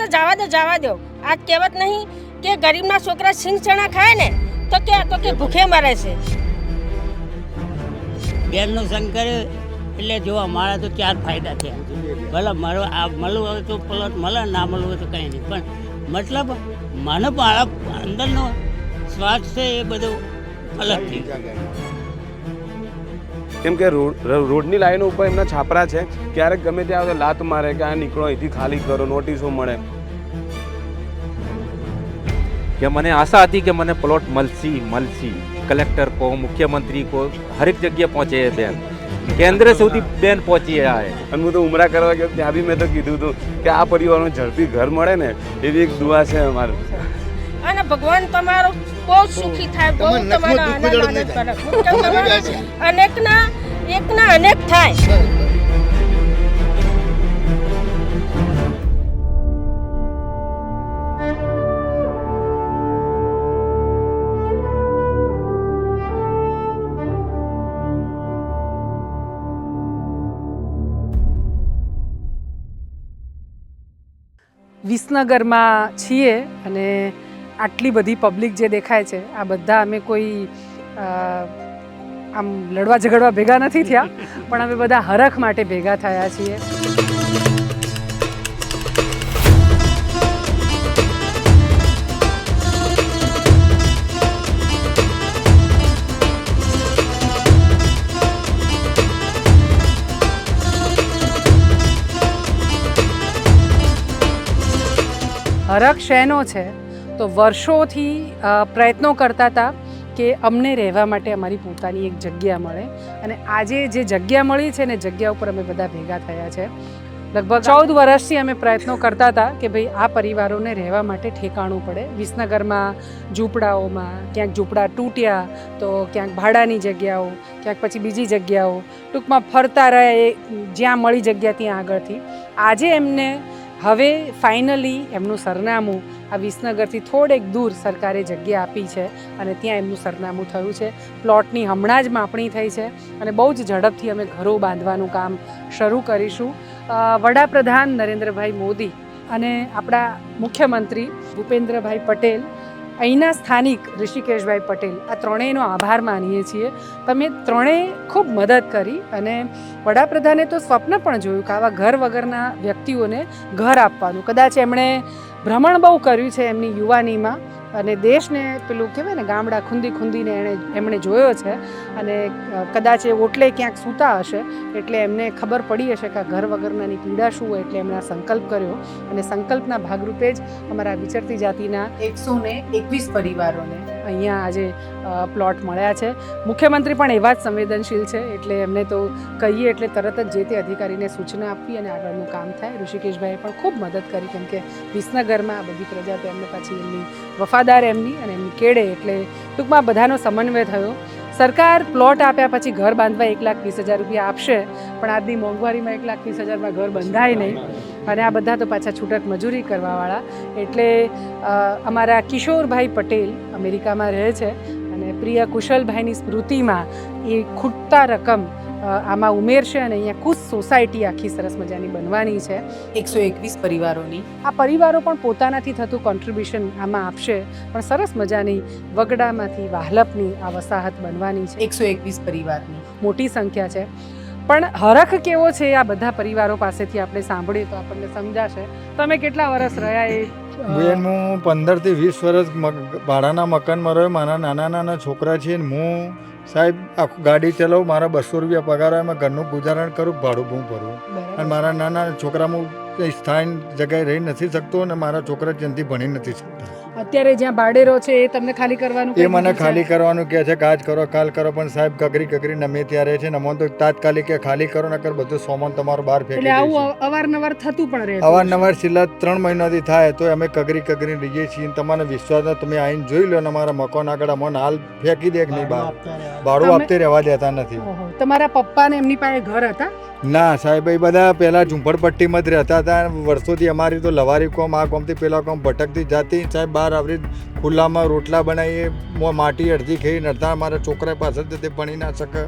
તો જવા દો જવા દો. આ કહેવત નહીં કે ગરીબના છોકરા સિંગ ચણા ખાય ને તો કે તો કે ભૂખે મરે છે. બેનનો કર્યો એટલે જો અમારા તો ચાર ફાયદા થયા. ભલે મારો આ મળવું હોય તો પ્લોટ મળે, ના મળવું હોય તો કંઈ નહીં. પણ મતલબ મને મારા અંદરનો સ્વાદ છે એ બધું અલગ થઈ ગયું કેમ કે રોડ રોડની લાઈનો ઉપર એમના છાપરા છે. ક્યારેક ગમે ત્યાં આવે લાત મારે કે આ નીકળો અહીંથી ખાલી કરો નોટિસો મળે. કે મને આશા હતી કે મને પ્લોટ મળશે મળશે. કલેક્ટર કો મુખ્યમંત્રી કો હરેક જગ્યાએ પહોંચે એ બેન. કેન્દ્ર સુધી બેન પહોંચી રહ્યા અને હું તો ઉમરા કરવા ગયો ત્યાં બી મેં તો કીધું હતું કે આ પરિવારને ઝડપી ઘર મળે ને એવી એક દુઆ છે અમારું. અને ભગવાન તમારો બહુ સુખી થાય બહુ તમારો આનંદ આનંદ કરે. તમારા અનેકના એકના અનેક થાય. વિસનગરમાં છીએ અને આટલી બધી પબ્લિક જે દેખાય છે, આ બધા અમે કોઈ આમ લડવા ઝઘડવા ભેગા નથી થયા, પણ અમે બધા હરખ માટે ભેગા થયા છીએ. હરખ શેનો છે? તો વર્ષોથી પ્રયત્નો કરતા હતા કે અમને રહેવા માટે અમારી પોતાની એક જગ્યા મળે. અને આજે જે જગ્યા મળી છે ને જગ્યા ઉપર અમે બધા ભેગા થયા છે. લગભગ ચૌદ વર્ષથી અમે પ્રયત્નો કરતા હતા કે ભાઈ આ પરિવારોને રહેવા માટે ઠેકાણું પડે. વિસનગરમાં, ઝૂંપડાઓમાં, ક્યાંક ઝૂંપડા તૂટ્યા તો ક્યાંક ભાડાની જગ્યાઓ, ક્યાંક પછી બીજી જગ્યાઓ. ટૂંકમાં ફરતા રહે જ્યાં મળી જગ્યા ત્યાં આગળથી. આજે એમને હવે ફાઇનલી એમનું સરનામું આ વિસનગરથી થોડેક દૂર સરકારે જગ્યા આપી છે અને ત્યાં એમનું સરનામું થયું છે. પ્લોટની હમણાં જ માપણી થઈ છે અને બહુ જ ઝડપથી અમે ઘરો બાંધવાનું કામ શરૂ કરીશું. વડાપ્રધાન નરેન્દ્રભાઈ મોદી અને આપણા મુખ્યમંત્રી ભૂપેન્દ્રભાઈ પટેલ અહીંના સ્થાનિક ઋષિકેશભાઈ પટેલ, આ ત્રણેયનો આભાર માનીએ છીએ. તમે ત્રણેય ખૂબ મદદ કરી અને વડાપ્રધાને તો સ્વપ્ન પણ જોયું કે આવા ઘર વગરના વ્યક્તિઓને ઘર આપવાનું. કદાચ એમણે ભ્રમણ બહુ કર્યું છે એમની યુવાનીમાં. અને દેશને પેલું કહેવાય ને, ગામડા ખૂંદી ખૂંદીને એણે, એમણે જોયો છે. અને કદાચ એ ઓટલે ક્યાંક સૂતા હશે, એટલે એમને ખબર પડી હશે કે ઘર વગરનાની પીડા શું હોય, એટલે એમણે આ સંકલ્પ કર્યો. અને સંકલ્પના ભાગરૂપે જ અમારા વિચરતી જાતિના એકસો ને એકવીસ પરિવારોને અહીંયા આજે પ્લોટ મળ્યા છે. મુખ્યમંત્રી પણ એવા જ સંવેદનશીલ છે, એટલે એમને તો કહીએ એટલે તરત જ જે તે અધિકારીને સૂચના આપવી અને આગળનું કામ થાય. ઋષિકેશભાઈએ પણ ખૂબ મદદ કરી, કેમ કે વિસનગરમાં આ બધી પ્રજા તો એમને પાછી એમની વફાદાર એમની અને એમની કેળે એટલે ટૂંકમાં બધાનો સમન્વય થયો. સરકાર પ્લોટ આપ્યા પછી ઘર બાંધવા એક લાખ વીસ હજાર રૂપિયા આપશે, પણ આજની મોંઘવારીમાં એક લાખ વીસ હજારમાં ઘર બંધાય નહીં. અને આ બધા તો પાછા છૂટક મજૂરી કરવાવાળા. એટલે અમારા કિશોરભાઈ પટેલ અમેરિકામાં રહે છે અને પ્રિય કુશલભાઈની સ્મૃતિમાં એ ખૂટતા રકમ આમાં ઉમેરશે અને અહીંયા કુશ સોસાયટી આખી સરસ મજાની બનવાની છે. એકસો એકવીસ પરિવારોની. આ પરિવારો પણ પોતાનાથી થતું કોન્ટ્રીબ્યુશન આમાં આપશે પણ સરસ મજાની વગડામાંથી વાહલપની આ વસાહત બનવાની છે. એકસો એકવીસ પરિવારની. મોટી સંખ્યા છે. પણ હરખ કેવો છે આ બધા પરિવારો પાસેથી આપણે સાંભળીએ તો આપણને સમજાશે. તમે કેટલા વર્ષ રહ્યા એ? બેન હું પંદરથી વીસ વર્ષ ભાડાના મકાનમાં રહ્યો. મારા નાના નાના છોકરા છે ને હું સાહેબ આખું ગાડી ચલાવું મારા બસો રૂપિયા પગાર હોય એમાં ઘરનું ગુજારણ કરું ભાડું હું ભરું. અને મારા નાના છોકરા હું સ્થાન જગ્યાએ રહી નથી શકતો અને મારા છોકરા ત્યાંથી ભણી નથી શકતા? અત્યારે જ્યાં બાડેરો છે એ તમને ખાલી કરવાનું એ મને છે? ખાલી કરવાનું કહે છે કે આજ કરો કાલ કરો પણ સાહેબ કગરી કગરી નમે ત્યારે છે ને તો તાત્કાલિક કે ખાલી કરો નકર બધું સોમન તમારો બહાર ફેંકી એટલે આવું અવારનવાર થતું પણ રહે અવારનવાર છેલ્લા ત્રણ મહિનાથી થાય તો અમે કગરી કગરી રહીએ છીએ તમારે વિશ્વાસ તમે આવીને જોઈ લો ને અમારા મકાન આગળ અમને હાલ ફેંકી દે કે નહીં બહાર? ભાડું આપતે રહેવા દેતા નથી. તમારા પપ્પા ને એમની પાસે ઘર હતા? ના સાહેબ એ બધા પહેલાં ઝૂંપડપટ્ટીમાં જ રહેતા હતા વર્ષોથી અમારી તો લવારી કોમ આ કોમથી પેલા કોમ ભટકતી જાતી. સાહેબ બહાર આવરી ખુલ્લામાં રોટલા બનાવીએ માટી અડધી ખાઈ નડતા અમારા છોકરા પાસે તે ભણી ના શકે.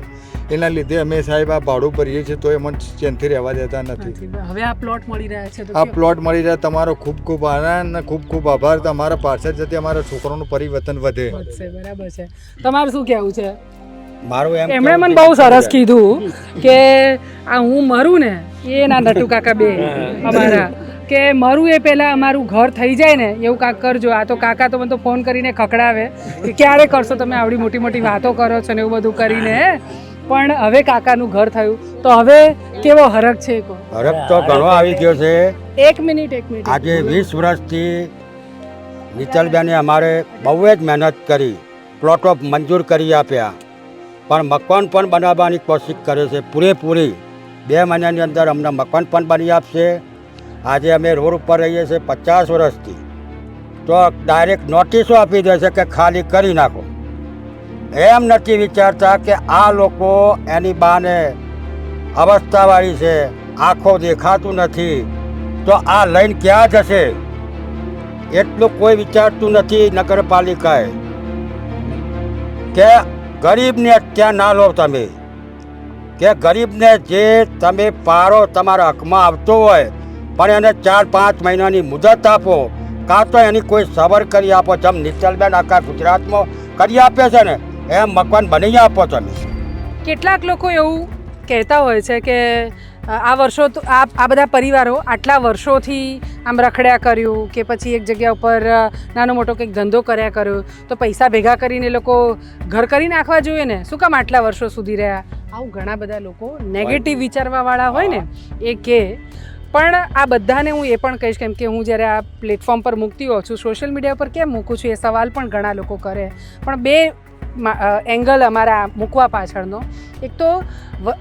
એના લીધે અમે સાહેબ આ ભાડું ભરીએ છીએ તો એમાં ચેનથી રહેવા દેતા નથી. હવે આ પ્લોટ મળી રહ્યા છે આ પ્લોટ મળી જાય તમારો ખૂબ ખૂબ આનંદ અને ખૂબ ખૂબ આભાર. તમારા પાછળ જતી અમારા છોકરાનું પરિવર્તન વધે. બરાબર છે. તમારું શું કહેવું છે? મારું એમ એમણે મને બહુ સરસ કીધું કે આ હું મરું ને એ ના નટુ કાકા બે અમારા. કે મરું એ પહેલાં અમારું ઘર થઈ જાય ને એવું કાંક કરજો. આ તો કાકા તો મને તો ફોન કરીને ખકડાવે કે ક્યારે કરશો તમે આવડી મોટી મોટી વાતો કરો છો ને એવું બધું કરીને. પણ હવે કાકાનું ઘર થયું. તો હવે કેવો હરખ છે એ કહો હરખ તો ઘણો આવી ગયો છે. એક મિનિટ એક મિનિટ. આજે વીસ વર્ષથી નીચલબેને અમારે બહુ જ મહેનત કરી પ્લોટો મંજૂર કરી આપ્યા. પણ મકાન પણ બનાવવાની કોશિશ કરે છે પૂરેપૂરી. બે મહિનાની અંદર અમને મકાન પણ બની આપશે. આજે અમે રોડ ઉપર રહીએ છીએ પચાસ વર્ષથી. તો ડાયરેક્ટ નોટિસો આપી દે છે કે ખાલી કરી નાખો. એમ નથી વિચારતા કે આ લોકો એની બાને અવસ્થાવાળી છે, આંખો દેખાતું નથી. તો આ લઈને ક્યાં જશે? એટલું કોઈ વિચારતું નથી નગરપાલિકાએ. કે ગરીબને ત્યાં ના લો તમે. કે ગરીબને જે તમે પારો તમારા હકમાં આવતો હોય, પણ એને ચાર પાંચ મહિનાની મુદત આપો, કાં તો એની કોઈ સબર કરી આપો, જેમ નિશ્ચલબેન આખા ગુજરાતમાં કરી આપે છે ને, એમ મકાન બની આપો તમે. કેટલાક લોકો એવું કહેતા હોય છે કે આ વર્ષો તો આ આ બધા પરિવારો આટલા વર્ષોથી આમ રખડ્યા કર્યું કે પછી એક જગ્યા ઉપર નાનો મોટો કંઈક ધંધો કર્યા કર્યો તો પૈસા ભેગા કરીને લોકો ઘર કરી નાખવા જોઈએ ને? શું કામ આટલા વર્ષો સુધી રહ્યા? આવું ઘણા બધા લોકો નેગેટિવ વિચારવાવાળા હોય ને એ કે પણ આ બધાને હું એ પણ કહીશ કેમ કે હું જ્યારે આ પ્લેટફોર્મ પર મૂકતી હોઉં છું સોશિયલ મીડિયા પર કેમ મૂકું છું? એ સવાલ પણ ઘણા લોકો કરે. પણ બે એંગલ અમારા મૂકવા પાછળનો. એક તો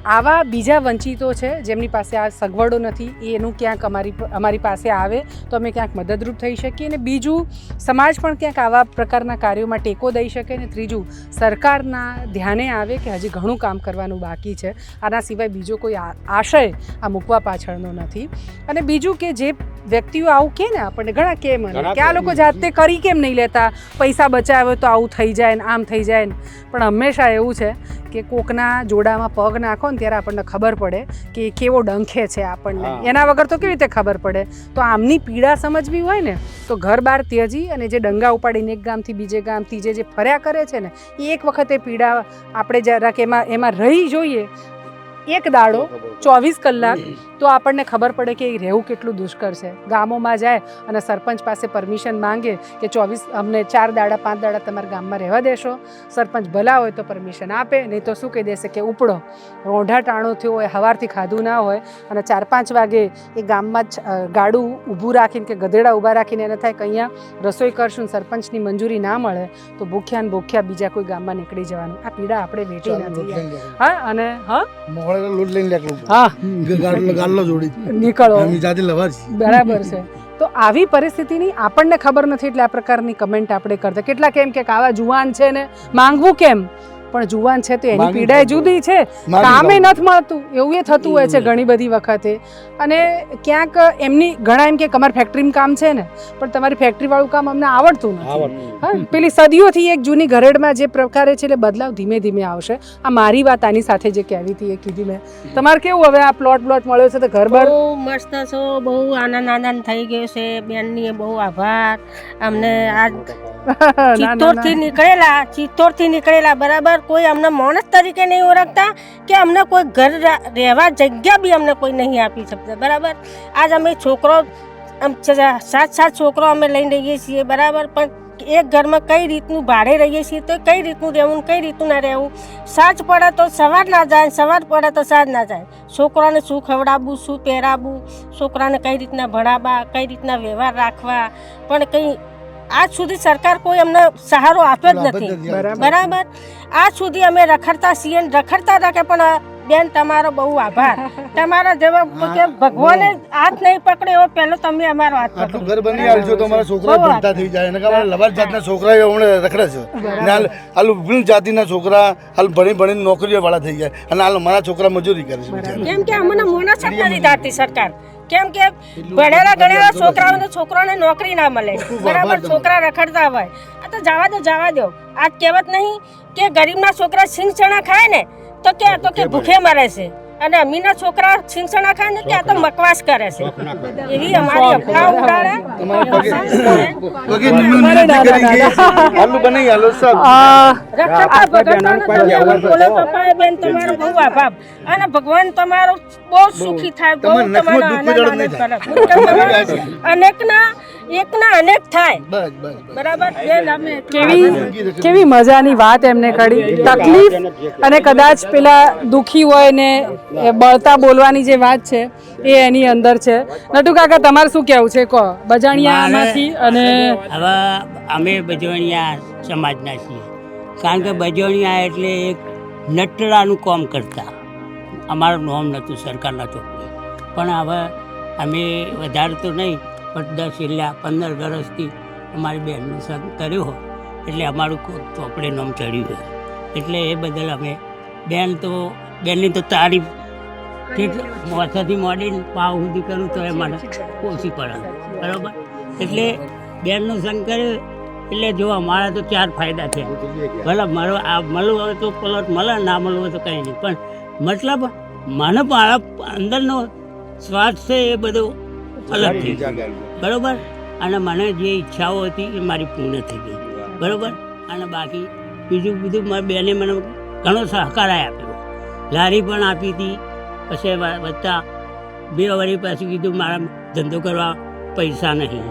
આવા બીજા વંચિતો છે જેમની પાસે આ સગવડો નથી એનું ક્યાંક અમારી અમારી પાસે આવે તો અમે ક્યાંક મદદરૂપ થઈ શકીએ અને બીજું સમાજ પણ ક્યાંક આવા પ્રકારના કાર્યોમાં ટેકો દઈ શકે ને ત્રીજું સરકારના ધ્યાને આવે કે હજી ઘણું કામ કરવાનું બાકી છે. આના સિવાય બીજો કોઈ આ- આશય આ મૂકવા પાછળનો નથી. અને બીજું કે જે વ્યક્તિઓ આવું કે ને આપણને ઘણા કે મને કે આ લોકો જાતે કરી કેમ નહીં લેતા? પૈસા બચાવે તો આવું થઈ જાય ને આમ થઈ જાય ને. પણ હંમેશા એવું છે કે કોકના જોડામાં પગ નાખો ને ત્યારે આપણને ખબર પડે કે એ કેવો ડંખે છે આપણને. એના વગર તો કેવી રીતે ખબર પડે? તો આમની પીડા સમજવી હોય ને તો ઘર બહાર ત્યજી અને જે ડંગા ઉપાડીને એક ગામથી બીજે ગામ ત્રીજે જે ફર્યા કરે છે ને એ એક વખતે પીડા આપણે જરાક એમાં એમાં રહી જોઈએ. એક દાડો ચોવીસ કલાક તો આપણને ખબર પડે કે એ રહેવું કેટલું દુષ્કર છે. ગામોમાં જાય અને સરપંચ પાસે પરમિશન માંગે કે ચોવીસ અમને ચાર દાડા પાંચ દાડા તમારા ગામમાં રહેવા દેશો. સરપંચ ભલા હોય તો પરમિશન આપે નહીં તો શું કહી દેશે કે ઉપડો. રોંઢા ટાણો થયો હોય હવારથી ખાધું ના હોય અને ચાર પાંચ વાગે એ ગામમાં જ ગાડું ઊભું રાખીને કે ગધેડા ઊભા રાખીને એને થાય કે અહીંયા રસોઈ કરશું સરપંચની મંજૂરી ના મળે તો ભૂખ્યા ને ભૂખ્યા બીજા કોઈ ગામમાં નીકળી જવાનું. આ પીડા આપણે વેઠી નથી. હા અને હા? હા. ગાડલો જોડી. નીકળો. એમની જાતે લવાર બરાબર છે. તો આવી પરિસ્થિતિની આપણને ખબર નથી એટલે આ પ્રકારની કમેન્ટ આપણે કરતા. કેટલા કેમ કે આવા જુવાન છે ને માંગવું કેમ? પણ જુવાન છે તો એની પીડાય જુદી છે. કામે નથી મળતું. એવું એ થતું હોય છે ઘણી બધી વખતે. અને ક્યાંક એમની ઘણા એમ કે અમારી ફેક્ટરીમાં કામ છે ને પણ તમારી ફેક્ટરીવાળું કામ અમને આવડતું નથી. હા પેલી સદીઓથી એક જૂની ઘરેડમાં જે પ્રકારે છે એટલે બદલાવ ધીમે ધીમે આવશે. આ મારી વાત આની સાથે જે કહેવી હતી એ કીધી મેં. તમારે કેવું હવે આ પ્લોટ પ્લોટ મળ્યો છે તો ઘર બહુ મસ્ત છો બહુ આનંદ આનંદ થઈ ગયો છે. બેનની બહુ આભાર. અમને આ ના. નીકળેલા ચિત્તોરથી નીકળેલા બરાબર? કોઈ અમને માણસ તરીકે નહીં ઓળખતા કે અમને કોઈ ઘર રહેવા જગ્યા બી અમને કોઈ નહીં આપી શકતા, બરાબર? આજ અમે છોકરો, આમ સાત સાત છોકરો અમે લઈને રહીએ છીએ, બરાબર? પણ એક ઘરમાં કઈ રીતનું ભાડે રહીએ છીએ તો કઈ રીતનું રહેવું કઈ રીતનું ના રહેવું? સાંજ પડે તો સવાર ના જાય સવાર પડે તો સાંજ ના જાય. છોકરાને શું ખવડાવવું, શું પહેરાવવું? છોકરાને કઈ રીતના ભણાવવા, કઈ રીતના વ્યવહાર રાખવા? પણ કંઈ આજ સુધી સરકાર કોઈ અમને સહારો આપ્યો જ નથી. બરાબર? આજ સુધી અમે રખડતા છીએ રખડતા રાખે પણ બેન તમારો બહુ આભાર. તમારા જેવા કે ભગવાને હાથ નહીં પકડે એવો પહેલો તમે અમારો હાથ આટલું ઘર બની આવજો તો અમારા છોકરા ભણતા થઈ જાય. અને અમારા લબાર જાતના છોકરા હમણે રખડે છે. ને હાલ હાલ વિભિન્ન જાતિના છોકરા હાલ ભણી ભણીને નોકરીઓ વાળા થઈ જાય અને હાલ મારા છોકરા મજૂરી કરે છે. કેમ કે અમને મોના જ દીધા હતી સરકાર. કેમ કે ભણેલા ગણેલા છોકરાઓને છોકરાઓને નોકરી ના મળે. બરાબર? છોકરા રખડતા હોય. આ તો જવા દો જવા દો. આ કહેવત નહીં કે ગરીબના છોકરા સિંગ ચણા ખાય ને તો કે તો કે ભૂખે મરે છે. અને અમીના છોકરા સિંગ ચણા ખાય ને ત્યાં તો મકવાસ કરે છે. એવી અમારી અફવા ઉડાડે. બહુ આભાર. અને ભગવાન તમારો બહુ સુખી થાય બહુ તમારા તમારો આનંદ આનંદ કરે. અનેકના એકના અનેક થાય. બરાબર? કેવી કેવી મજાની વાત એમને કરી. તકલીફ અને કદાચ પેલા દુખી હોય ને એ બળતા બોલવાની જે વાત છે એ એની અંદર છે. નટુ કાકા તમારે શું કહેવું છે? કહો. બજાણિયામાંથી અને હવે અમે બજોણિયા સમાજના છીએ. કારણ કે બજોણિયા એટલે એક નટડાનું કામ કરતા. અમારું નામ નહોતું સરકારના ચોપડી પણ હવે અમે વધારે તો નહીં. પણ દસ છેલ્લા પંદર વર્ષથી અમારી બહેનનું સંગ કર્યું હોય, એટલે અમારું ચોપડે નામ ચડ્યું હોય એટલે એ બદલ અમે બેન તો, બેનની તો તારીફ મોથાથી મોડીને પાવ સુધી કરું તો એ મને ઓછી પડે. બરાબર? એટલે બેનનું સંગ કર્યું, એટલે જો અમારા તો ચાર ફાયદા છે. ભલે મારો આ મળવું હોય તો પ્લોટ મળે, ના મળવું હોય તો કંઈ નહીં. પણ મતલબ મને મારા અંદરનો સ્વાદ છે એ બધો અલગ થઈ ગયો બરાબર? અને મને જે ઈચ્છાઓ હતી એ મારી પૂર્ણ થઈ ગઈ. બરાબર? અને બાકી બીજું બધું મારી બેને મને ઘણો સહકાર આપ્યો. લારી પણ આપી હતી. પછી વધતા બે વળી પાછું કીધું મારા ધંધો કરવા પૈસા નહીં.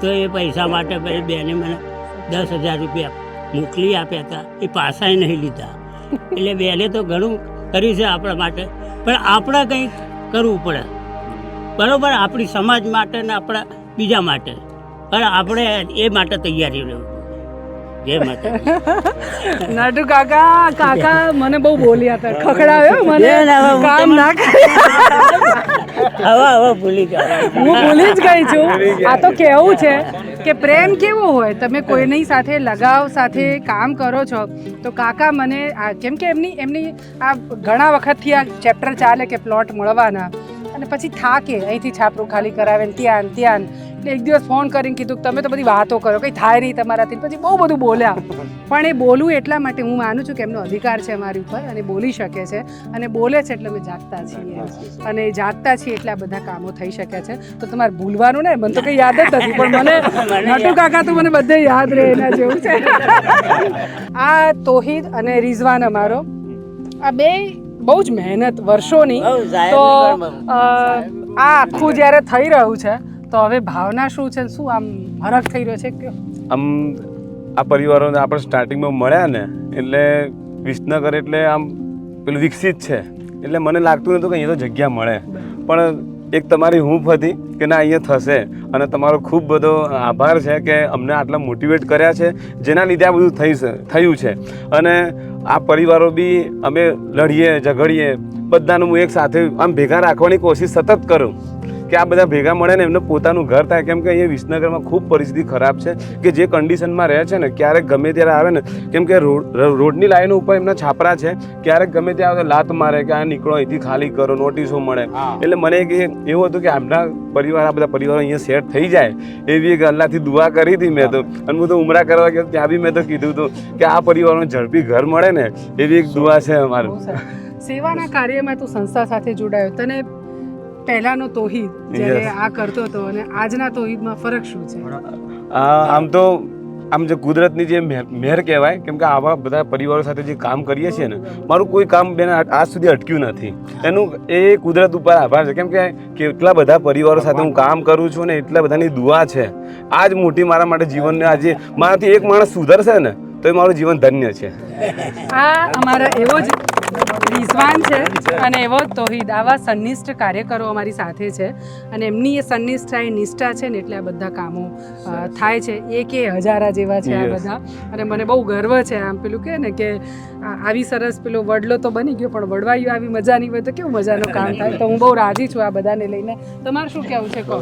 તો એ પૈસા માટે પછી બેને મને દસ હજાર રૂપિયા મોકલી આપ્યા હતા. એ પાસાએ નહીં લીધા. એટલે બેને તો ઘણું કર્યું છે આપણા માટે. પણ આપણે કંઈક કરવું પડે. બરાબર આપણી સમાજ માટે ને આપણા બીજા માટે. પણ આપણે એ માટે તૈયારી રહેવું. નાટુ માટે નટુ કાકા કાકા મને બહુ બોલ્યા હતા. ખખડાવ્યો મને. હવે હું કામ ના કરે. હવે હવે ભૂલી ગયા હું ભૂલી જ ગઈ છું. આ તો કેવું છે કે પ્રેમ કેવો હોય તમે કોઈની સાથે લગાવ સાથે કામ કરો છો તો કાકા મને આ- કેમ કે એમની એમની આ ઘણા વખતથી આ ચેપ્ટર ચાલે કે પ્લોટ મળવાના. અને પછી થાકે. અહીંથી છાપરું ખાલી કરાવે ને ત્યાં ત્યાં. એટલે એક દિવસ ફોન કરીને કીધું કે તમે તો બધી વાતો કરો. કંઈ થાય નહીં તમારાથી. પછી બહુ બધું બોલ્યા. પણ એ બોલવું એટલા માટે હું માનું છું કે એમનો અધિકાર છે અમારી ઉપર અને બોલી શકે છે. અને બોલે છે એટલે અમે જાગતા છીએ. અને જાગતા છીએ એટલે આ બધા કામો થઈ શકે છે. તો તમારે ભૂલવાનું ને મને તો કંઈ યાદ જ નથી પણ મને નટુ કાકા તો મને બધે યાદ રહે એના જેવું છે. આ તોહિદ અને રિઝવાન અમારો. આ બે બહુ જ મહેનત વર્ષોની. તો આ આખું જ્યારે થઈ રહ્યું છે તો હવે ભાવના શું છે? શું આમ ફરક થઈ રહ્યો છે કે? આમ આ પરિવારોને આપણે સ્ટાર્ટિંગમાં મળ્યા ને એટલે વિસનગર એટલે આમ પેલું વિકસિત છે. એટલે મને લાગતું નહોતું કે અહીંયા તો જગ્યા મળે. પણ એક તમારી હૂંફ હતી કે ના, અહીંયા થશે. અને તમારો ખૂબ બધો આભાર છે કે અમને આટલા મોટિવેટ કર્યા છે, જેના લીધે આ બધું થઈ થયું છે. અને આ પરિવારો બી અમે લડીએ, ઝઘડીએ, બધાનું હું એક સાથે આમ ભેગા રાખવાની કોશિશ સતત કરું. કે આ બધા ભેગા મળે ને એમને પોતાનું ઘર થાય. કેમ કે અહીંયા વિસનગરમાં ખૂબ પરિસ્થિતિ ખરાબ છે કે જે કન્ડિશનમાં રહે છે ને ક્યારેક ગમે ત્યારે આવે ને કેમ કે રોડ રોડની લાઈનો ઉપર એમના છાપરા છે ક્યારેક ગમે ત્યાં આવે લાત મારે કે આ નીકળો અહીંથી ખાલી કરો નોટિસો મળે. એટલે મને એક એવું હતું કે આમના પરિવાર આ બધા પરિવારો અહીંયા સેટ થઈ જાય. એવી એક અલ્લાહથી દુઆ કરી હતી મેં તો. અને હું તો ઉમરા કરવા ગયો ત્યાં બી મેં તો કીધું હતું કે આ પરિવારોને ઝડપી ઘર મળે ને એવી એક દુઆ છે અમારું. સેવાના કાર્યમાં તું સંસ્થા સાથે જોડાયો. તને પહેલાનો તોહિદ જ્યારે આ કરતો હતો અને આજના તોહિદમાં ફરક શું છે? આમ તો આમ જે કુદરતની જે મહેર કહેવાય કેમ કે આવા બધા પરિવારો સાથે જે કામ કરીએ છીએ ને મારું કોઈ કામ બેન આજ સુધી અટક્યું નથી. એનું એ કુદરત ઉપર આભાર છે. કેમ કે કેટલા બધા પરિવારો સાથે હું કામ કરું છું ને એટલા બધાની દુઆ છે. આજ મોટી મારા માટે જીવનને આજે મારાથી એક માણસ સુધરશે ને તો એ મારું જીવન ધન્ય છે. આ અમારા એવો જ રિઝવાન છે. અને એવો તોહિદ આવા સંનિષ્ઠ કાર્યકરો અમારી સાથે છે. અને એમની એ સંનિષ્ઠા એ નિષ્ઠા છે ને એટલે આ બધા કામો થાય છે. એક એ હજારા જેવા છે આ બધા. અને મને બહુ ગર્વ છે આમ પેલું કે ને કે આવી સરસ પેલો વડલો તો બની ગયો પણ વડવાયું આવી મજા નહીં હોય તો કેવું મજાનું કામ થાય? તો હું બહુ રાજી છું આ બધાને લઈને. તમારું શું કહેવું છે? કહો.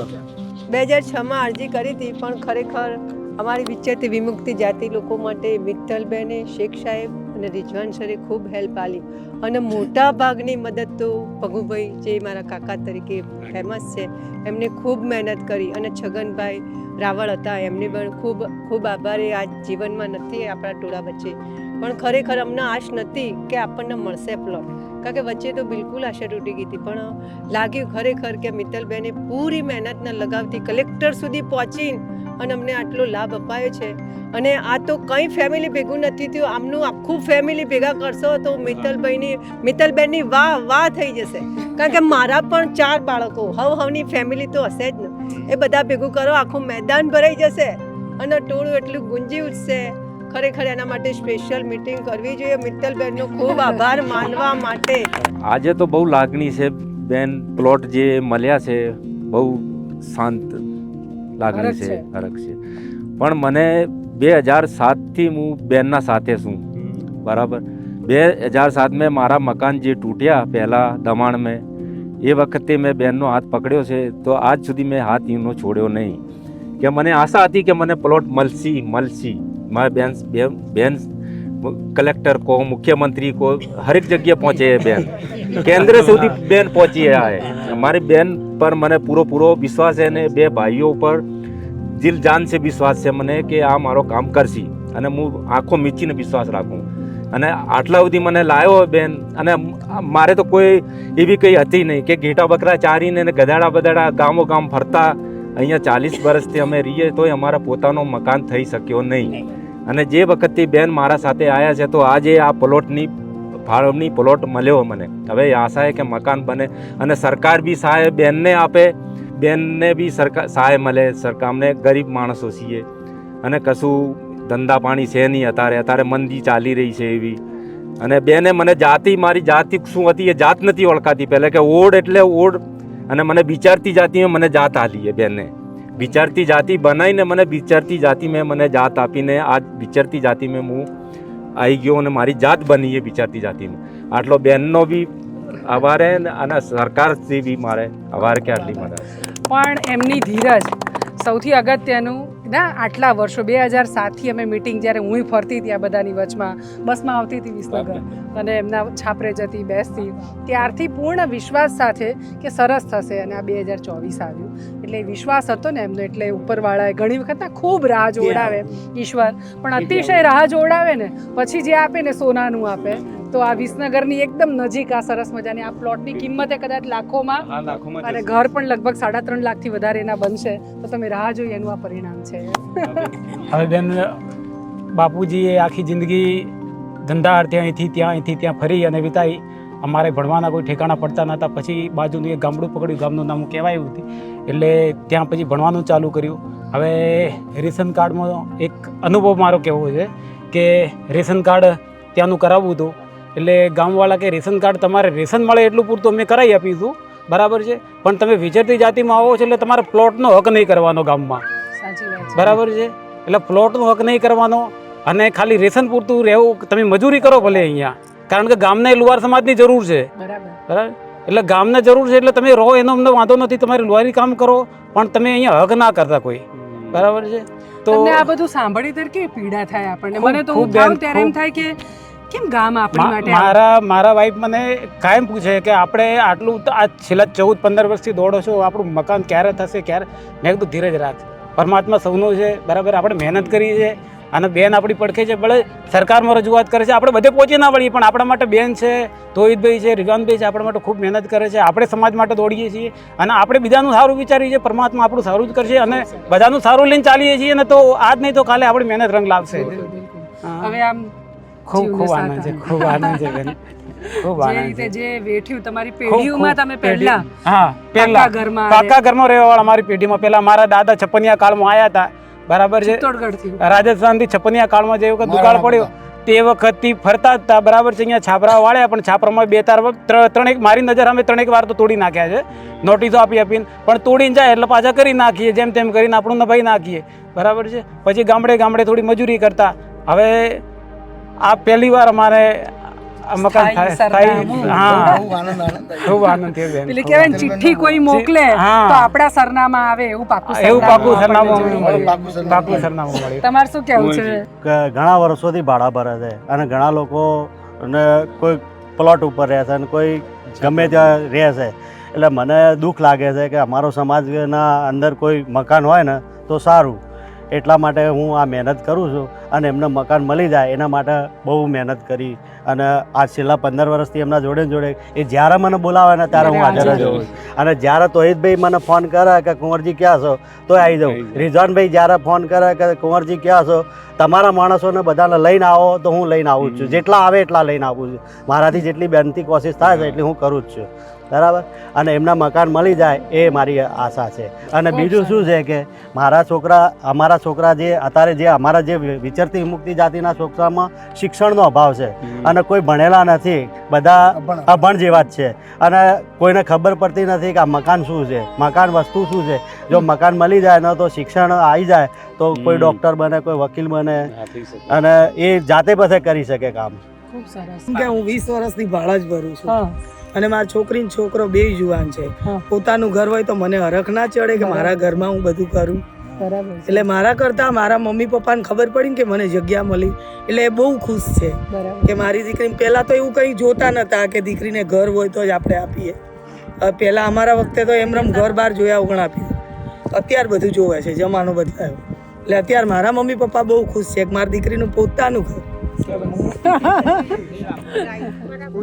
બે હજાર છમાં અરજી કરી હતી પણ ખરેખર અમારી વિચ્છેદથી વિમુક્તિ જાતિ લોકો માટે મિત્તલબેને શેખ સાહેબ અને રિઝવાન સરે ખૂબ હેલ્પ આલી. અને મોટા ભાગની મદદ તો ભગુભાઈ જે મારા કાકા તરીકે ફેમસ છે, એમને ખૂબ મહેનત કરી. અને છગનભાઈ રાવળ હતા, એમને પણ ખૂબ ખૂબ આભાર. આજ જીવનમાં નથી આપણા ટોળા વચ્ચે. પણ ખરેખર અમને આશ નથી કે આપણને મળશે પ્લોટ કારણ કે વચ્ચે તો બિલકુલ આશા તૂટી ગઈ હતી. પણ લાગ્યું ખરેખર કે મિત્તલબેને પૂરી મહેનતના લગાવથી કલેક્ટર સુધી પહોંચી અને અમને આટલો લાભ અપાયો છે. અને આ તો કંઈ ફેમિલી ભેગું નથી થયું. આમનું આખું ફેમિલી ભેગા કરશો તો મિત્તલભાઈની મિત્તલબેનની વાહ વાહ થઈ જશે. કારણ કે મારા પણ ચાર બાળકો હવ હવની ફેમિલી તો હશે જ ને. એ બધા ભેગું કરો આખું મેદાન ભરાઈ જશે અને ટોળું એટલું ગુંજી ઉઠશે. ખરેખર એના માટે સ્પેશિયલ મીટિંગ કરવી જોઈએ. મિત્તલબેનનો ખૂબ આભાર માનવા માટે. આજે તો બહુ લાગણી છે બેન. પ્લોટ જે મળ્યા છે બહુ શાંત લાગણી છે છે. હરખ છે. પણ મને બે હજાર સાતથી હું બેનના સાથે છું. બરાબર? બે હજાર સાત મેં મારા મકાન જે તૂટ્યા પહેલાં દમાણ મેં એ વખતે મેં બેનનો હાથ પકડ્યો છે તો આજ સુધી મેં હાથ એનો છોડ્યો નહીં. કે મને આશા હતી કે મને પ્લોટ મળશી મળશી. મારા બેન બેન બેન કલેક્ટર કહો મુખ્યમંત્રી કહો હરેક જગ્યાએ પહોંચે એ બેન. કેન્દ્ર સુધી બેન પહોંચી આ મારી બેન પર મને પૂરો પૂરો વિશ્વાસ છે અને બે ભાઈઓ પર દિલ જાન છે વિશ્વાસ છે મને કે આ મારો કામ કરશે અને હું આંખો મીચીને વિશ્વાસ રાખું. અને આટલા સુધી મને લાવ્યો બેન, અને મારે તો કોઈ એવી કંઈ હતી નહીં કે ઘેટા બકરા ચારીને ને ગધાડા બધાડા ગામો ગામ ફરતા અહીંયા ચાલીસ વર્ષથી અમે રહીએ તોય અમારા પોતાનો મકાન થઈ શક્યો નહીં. અને જે વખતથી બેન મારા સાથે આવ્યા છે તો આજે આ પ્લોટની, ફાળવણી પ્લોટ મળ્યો મને. હવે આશા છે કે મકાન બને અને સરકાર બી સહાય બેનને આપે બેનને બી સરકાર સહાય મળે, સરકારને ગરીબ માણસો છીએ. અને કશું ધંધા પાણી છે નહીં અત્યારે અત્યારે મંદી ચાલી રહી છે એવી. અને બેને મને જાતિ, મારી જાતિ શું હતી એ જાત નથી ઓળખાતી. પહેલાં કે ઓડ એટલે ઓડ. અને મને વિચારતી જાતિમાં મને જાત આપી એ બેને. વિચારતી જાતિ બનાવીને મને વિચારતી જાતિ મેં મને જાત આપીને આજ વિચારતી જાતિ મેં હું આવી ગયો અને મારી જાત બની એ વિચારતી જાતિમાં. આટલો બેનનો બી ને અને સરકાર જેવી મારે અવાર કે આટલી મદદ પણ એમની ધીરજ સૌથી અગત્યનું ના આટલા વર્ષો બે હજાર સાતથી અમે મિટિંગ જ્યારે હું ફરતી હતી આ બધાની વચમાં બસમાં આવતી હતી વિસનગર અને એમના છાપરે જતી બેસતી ત્યારથી પૂર્ણ વિશ્વાસ સાથે કે સરસ થશે અને આ બે હજાર ચોવીસ આવ્યું. એટલે વિશ્વાસ હતો ને એમનો એટલે ઉપરવાળાએ ઘણી વખત ના ખૂબ રાહ જોડાવે ઈશ્વર. પણ અતિશય રાહ જોડાવે ને પછી જે આપે ને સોનાનું આપે તો આ વિસનગરની એકદમ નજીક આ સરસ મજાની આ પ્લોટની કિંમતે કદાચ લાખોમાં લાખોમાં અને ઘર પણ લગભગ સાડા ત્રણ લાખથી વધારે એના બનશે. તો તમે રાહ જોઈએ એનું આ પરિણામ છે. હવે બેન બાપુજીએ આખી જિંદગી ધંધા અર્થે અહીંથી ત્યાં અહીંથી ત્યાં ફરી અને વિતાઈ. અમારે ભણવાના કોઈ ઠેકાણા પડતા નહોતા. પછી બાજુનું એક ગામડું પકડ્યું. ગામનું નામ કહેવાયું હતું. એટલે ત્યાં પછી ભણવાનું ચાલુ કર્યું. હવે રેશન કાર્ડમાં એક અનુભવ મારો કહેવો છે કે રેશન કાર્ડ ત્યાંનું કરાવવું હતું. એટલે ગામવાળા કે રેશન કાર્ડ તમારે રેશન મળે એટલું પૂરતું અમે કરાવી આપીશું. બરાબર છે? પણ તમે વિચરતી જાતિમાં આવો છો એટલે તમારે પ્લોટનો હક નહીં કરવાનો ગામમાં. બરાબર છે? એટલે પ્લોટનો હક નહીં કરવાનો અને ખાલી રેશન પૂરતું રહેવું તમે મજૂરી કરો ભલે અહીંયા. કારણ કે ગામને લુહાર સમાજની જરૂર છે. બરાબર. બરાબર? એટલે ગામને જરૂર છે એટલે તમે રહો એનો અમને વાંધો નથી તમારે લુહારી કામ કરો પણ તમે અહીંયા હક ના કરતા કોઈ. બરાબર છે? તો આ બધું સાંભળી તર કે પીડા થાય આપણને? મને તો હું ત્યારે એમ થાય કે કેમ ગામ આપણી માટે મારા મારા વાઈફ મને કાયમ પૂછે કે આપણે આટલું આ છેલ્લા ચૌદ પંદર વર્ષથી દોડો છો આપણું મકાન ક્યારે થશે ક્યારે? મેં કીધું ધીરજ રાખ. પરમાત્મા સૌનું છે બરાબર? આપણે મહેનત કરી છે અને બેન આપણી પડખે છે. ભલે સરકારમાં રજૂઆત કરે છે આપણે બધે પહોંચી ના વળીએ પણ આપણા માટે બેન છે તોહિદભાઈ છે રિવાનભાઈ છે આપણા માટે ખૂબ મહેનત કરે છે. આપણે સમાજ માટે દોડીએ છીએ અને આપણે બીજાનું સારું વિચારીએ છીએ. પરમાત્મા આપણું સારું જ કરશે અને બધાનું સારું લઈને ચાલીએ છીએ. ને તો આજ નહીં તો કાલે આપણી મહેનત રંગ લાવશે. હવે આમ ખૂબ ખૂબ આનંદ છે ખૂબ આનંદ છે બેન. ખૂબ આનંદ છે. જે વેઠ્યું તમારી પેઢીઓમાં તમે પહેલા હા પહેલા. ઘરમાં પાકા ઘરમાં રહેવાવાળા મારી પેઢીમાં પહેલા મારા દાદા છપનિયા કાળમાં આવ્યા હતા. બરાબર છે? રાજસ્થાનથી છપનિયા કાળમાં જે વખત દુકાળ પડ્યો તે વખતથી ફરતા હતા. બરાબર છે? અહીંયા છાપરા વાળ્યા પણ છાપરામાં બે તાર ત્રણ ત્રણેક મારી નજર અમે ત્રણેક વાર તો તોડી નાખ્યા છે. નોટિસો આપી આપીને. પણ તોડીને જાય એટલે પાછા કરી નાખીએ જેમ તેમ કરીને આપણું નભાઈ નાખીએ. બરાબર છે? પછી ગામડે ગામડે થોડી મજૂરી કરતા. હવે આ પહેલી વાર અમારે મકાન હા બહુ આનંદ આનંદ થાય ખૂબ આનંદ થયો બેન. એટલે કહેવાય ચિઠ્ઠી કોઈ મોકલે હા. તો આપણા સરનામા આવે એવું પાકું એવું પાકું સરનામું મળ્યું. પાકું સરનામું મળ્યું. તમારે શું કહેવું છે? કે ઘણા વર્ષોથી ભાડા ભરે છે અને ઘણા લોકો ને કોઈ પ્લોટ ઉપર રહે છે અને કોઈ ગમે ત્યાં રહે છે. એટલે મને દુઃખ લાગે છે કે અમારો સમાજના અંદર કોઈ મકાન હોય ને તો સારું. એટલા માટે હું આ મહેનત કરું છું અને એમને મકાન મળી જાય એના માટે બહુ મહેનત કરી અને આ છેલ્લા પંદર વર્ષથી એમના જોડે જોડે એ જ્યારે મને બોલાવે ને ત્યારે હું હાજર જ હોઉં અને જ્યારે તોહિતભાઈ મને ફોન કરે કે કુંવરજી ક્યાં છો તો આવી જાઉં. રિઝવાનભાઈ જ્યારે ફોન કરે કે કુંવરજી ક્યાં છો તમારા માણસોને બધાને લઈને આવો તો હું લઈને આવું જ છું. જેટલા આવે એટલા લઈને આવું છું. મારાથી જેટલી બેનથી કોશિશ થાય છે એટલી હું કરું જ છું. બરાબર? અને એમના મકાન મળી જાય એ મારી આશા છે. અને બીજું શું છે કે મારા છોકરા અમારા છોકરા જે અત્યારે જે અમારા જે વિચરતી મુક્તિ જાતિના છોકરામાં શિક્ષણનો અભાવ છે. અને કોઈ ભણેલા નથી. બધા અભણ. જેવા જ છે. અને કોઈને ખબર પડતી નથી કે આ મકાન શું છે. મકાન વસ્તુ શું છે. જો મકાન મળી જાય ને તો શિક્ષણ આવી જાય તો કોઈ ડૉક્ટર બને કોઈ વકીલ બને. અને એ જાતે પાસે કરી શકે કામ. ખૂબ સરસ. કે હું વીસ વર્ષથી ભાડા જ ભરું છું. અને મારા છોકરી ને છોકરો બે જુવાન છે. પોતાનું ઘર હોય તો મને હરખ ના ચડે કે મારા ઘરમાં હું બધું કરું. બરાબર એટલે મારા કરતા મારા મમ્મી પપ્પાને ખબર પડી કે મને જગ્યા મળી. એટલે એ બહુ ખુશ છે કે મારી દીકરી પહેલા તો એવું કંઈ જોતા નતા કે દીકરીને ઘર હોય તો જ આપણે આપીએ. પહેલા અમારા વખતે તો એમ રમ ઘર બહાર જોયા ઓગણ આપીએ. અત્યાર બધું જોવે છે જમાનો બદલાયો. એટલે અત્યારે મારા મમ્મી પપ્પા બહુ ખુશ છે કે મારી દીકરીનું પોતાનું ઘર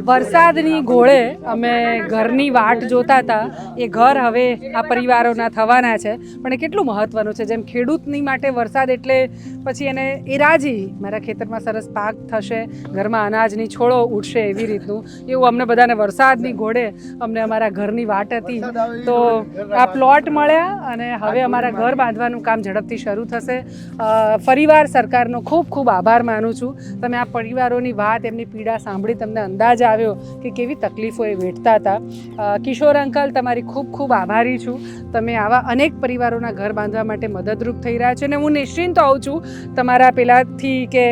વરસાદની ઘોળે અમે ઘરની વાટ જોતા હતા. એ ઘર હવે આ પરિવારોના થવાના છે. પણ એ કેટલું મહત્વનું છે? જેમ ખેડૂતની માટે વરસાદ એટલે પછી એને એ રાજી મારા ખેતરમાં સરસ પાક થશે, ઘરમાં અનાજની છોડો ઉઠશે એવી રીતનું. એવું અમને બધાને વરસાદની ઘોડે અમને અમારા ઘરની વાટ હતી. તો આ પ્લોટ મળ્યા અને હવે અમારા ઘર બાંધવાનું કામ ઝડપથી શરૂ થશે. ફરીવાર સરકારનો ખૂબ ખૂબ આભાર માનું છું. તમે આ પરિવારોની વાત, એમની પીડા સાંભળી તમને અંદાજ આવ્યો કે કેવી તકલીફો એ વેઠતા હતા. કિશોર અંકલ, તમારી ખૂબ ખૂબ આભારી છું. તમે આવા અનેક પરિવારોના ઘર બાંધવા માટે મદદરૂપ થઈ રહ્યા છો અને હું નિશ્ચિંત હોઉં છું તમારા પેલાથી કે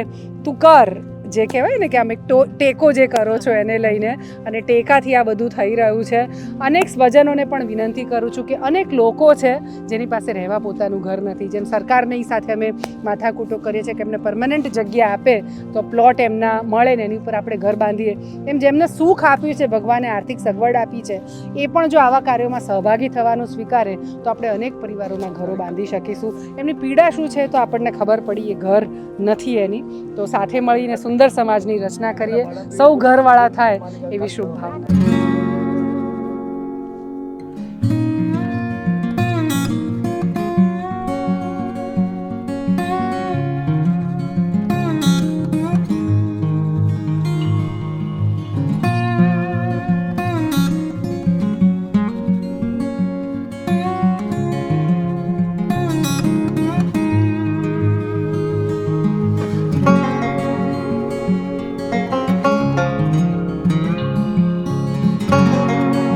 તું કર. જે કહેવાય ને કે આમ એક ટેકો જે કરો છો એને લઈને અને ટેકાથી આ બધું થઈ રહ્યું છે. અનેક સ્વજનોને પણ વિનંતી કરું છું કે અનેક લોકો છે જેની પાસે રહેવા પોતાનું ઘર નથી. જેમ સરકારની સાથે અમે માથાકૂટો કરીએ છીએ કે એમને પરમનન્ટ જગ્યા આપે તો પ્લોટ એમના મળે ને એની ઉપર આપણે ઘર બાંધીએ. એમ જેમને સુખ આપ્યું છે, ભગવાને આર્થિક સગવડ આપી છે, એ પણ જો આવા કાર્યોમાં સહભાગી થવાનું સ્વીકારે તો આપણે અનેક પરિવારોના ઘરો બાંધી શકીશું. એમની પીડા શું છે તો આપણને ખબર પડી એ ઘર નથી એની. તો સાથે મળીને સુંદર સમાજની રચના કરીએ. સૌ ઘરવાળા થાય એવી શુભ ભાવના